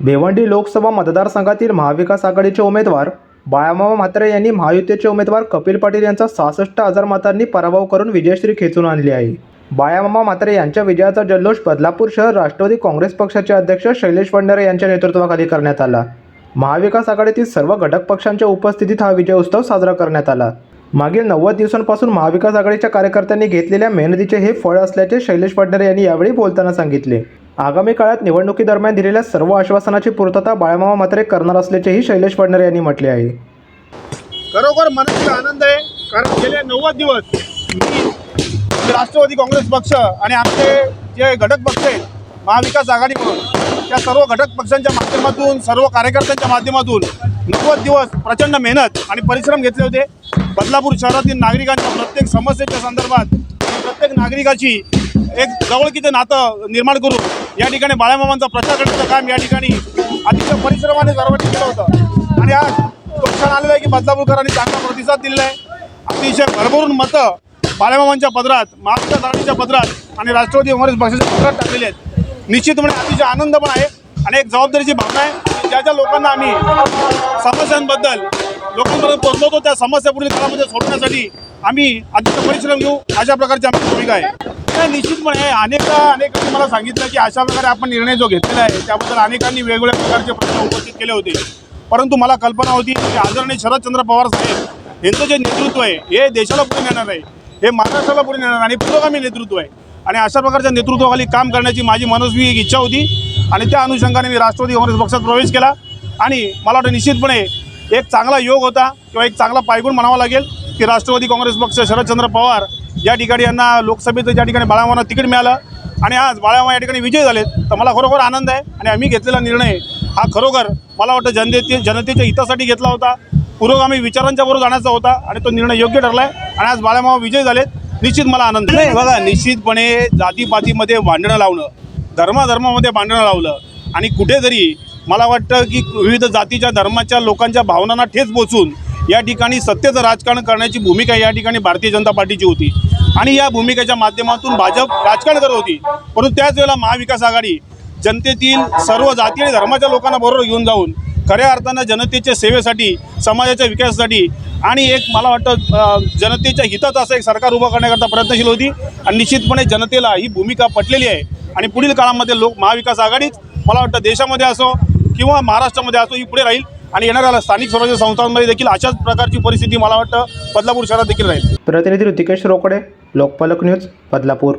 भिवंडी लोकसभा मतदारसंघातील महाविकास आघाडीचे उमेदवार बाळामामा म्हात्रे यांनी महायुतीचे उमेदवार कपिल पाटील यांचा सहासष्ट हजार मतांनी पराभव करून विजयश्री खेचून आणली आहे. बाळामामा म्हात्रे यांच्या विजयाचा जल्लोष बदलापूर शहर राष्ट्रवादी काँग्रेस पक्षाचे अध्यक्ष शैलेश फडणरे यांच्या नेतृत्वाखाली करण्यात आला. महाविकास आघाडीतील सर्व घटक पक्षांच्या उपस्थितीत हा विजय उत्सव साजरा करण्यात आला. मागील नव्वद दिवसांपासून महाविकास आघाडीच्या कार्यकर्त्यांनी घेतलेल्या मेहनतीचे हे फळ असल्याचे शैलेश फडणरे यांनी यावेळी बोलताना सांगितले. आगामी काळात निवडणुकीदरम्यान दिलेल्या सर्व आश्वासनाची पूर्तता बाळमामा मात्रे करणार असल्याचेही शैलेश फडणरे यांनी म्हटले आहे. खरोखर मनाचा आनंद आहे कारण गेले नव्वद दिवस मी राष्ट्रवादी काँग्रेस पक्ष आणि आमचे जे घटक पक्ष आहेत महाविकास आघाडी म्हणून त्या सर्व घटक पक्षांच्या माध्यमातून सर्व कार्यकर्त्यांच्या माध्यमातून नव्वद दिवस प्रचंड मेहनत आणि परिश्रम घेतले होते. बदलापूर शहरातील नागरिकांच्या प्रत्येक समस्येच्या संदर्भात प्रत्येक नागरिकाची एक जवळकीचं नातं निर्माण करून या ठिकाणी बाळामामांचा प्रचार करण्याचं काम या ठिकाणी अतिशय परिश्रमाने सर्वांनी केलं होतं. आणि आज नुकसान क्षण आहे की बदलापूरकरांनी चांगला प्रतिसाद दिलेला आहे. अतिशय भरभरून मतं बाळामामांच्या पदरात महाविकास आघाडीच्या पदरात आणि राष्ट्रवादी काँग्रेस पक्षाच्या पदरात टाकलेले आहेत. निश्चितपणे म्हणजे अतिशय आनंद पण आहे आणि एक जबाबदारीची भावना आहे. ज्या ज्या लोकांना आम्ही समस्यांबद्दल लोकांपर्यंत पोहोचवतो त्या समस्या पुढील काळामध्ये सोडण्यासाठी आम्ही अतिशय परिश्रम घेऊ अशा प्रकारची आमची भूमिका आहे. नाही, निश्चितपणे अनेकदा अनेकांनी मला सांगितलं की अशा प्रकारे आपण निर्णय जो घेतलेला आहे त्याबद्दल अनेकांनी वेगवेगळ्या प्रकारचे प्रश्न उपस्थित केले होते. परंतु मला कल्पना होती की आदरणीय शरदचंद्र पवार साहेब यांचं जे नेतृत्व आहे हे देशाला पुढे नेणार आहे हे महाराष्ट्राला पुढे नेणार आणि पुरोगामी नेतृत्व आहे. आणि अशा प्रकारच्या नेतृत्वाखाली काम करण्याची माझी मनस्वी एक इच्छा होती आणि त्या अनुषंगाने मी राष्ट्रवादी काँग्रेस पक्षात प्रवेश केला. आणि मला वाटतं निश्चितपणे एक चांगला योग होता किंवा एक चांगला पायगुण म्हणावा लागेल की राष्ट्रवादी काँग्रेस पक्ष शरदचंद्र पवार या ठिकाणी यांना लोकसभेचं ज्या ठिकाणी बाळामाना तिकीट मिळालं आणि आज बाळामा या ठिकाणी विजय झालेत तर मला खरोखर आनंद आहे आणि आम्ही घेतलेला निर्णय हा खरोखर मला वाटतं जनते जनतेच्या हितासाठी घेतला होता. पुरोगामी विचारांच्या बरोबर जाण्याचा होता आणि तो निर्णय योग्य ठरला आहे आणि आज बाळामावा विजय झालेत. निश्चित मला आनंद आहे. नाही बघा निश्चितपणे जातीपातीमध्ये भांडणं लावणं धर्माधर्मामध्ये भांडणं लावलं आणि कुठेतरी मला वाटतं की विविध जातीच्या धर्माच्या लोकांच्या भावनांना ठेच पोचून या ठिकाणी सत्तेचं राजकारण करण्याची भूमिका या ठिकाणी भारतीय जनता पार्टीची होती. आणि या भूमिकेच्या माध्यमातून भाजप राजकारण करत होती. परंतु त्याच वेळेला महाविकास आघाडी जनतेतील सर्व जाती आणि धर्माच्या लोकांना बरोबर घेऊन जाऊन खऱ्या अर्थानं जनतेच्या सेवेसाठी समाजाच्या विकासासाठी आणि एक मला वाटतं जनतेच्या हिताचं असं एक सरकार उभं करण्याकरता प्रयत्नशील होती आणि निश्चितपणे जनतेला ही भूमिका पटलेली आहे. आणि पुढील काळामध्ये लोक महाविकास आघाडीच मला वाटतं देशामध्ये असो किंवा महाराष्ट्रामध्ये असो ही पुढे राहील. आणि येणाऱ्या स्थानिक स्वराज्य संस्थांमध्ये देखील अशाच प्रकारची परिस्थिती मला वाटतं बदलापूर शहरात देखील राहील. प्रतिनिधी ऋतिकेश रोकडे लोकपालक न्यूज बदलापूर.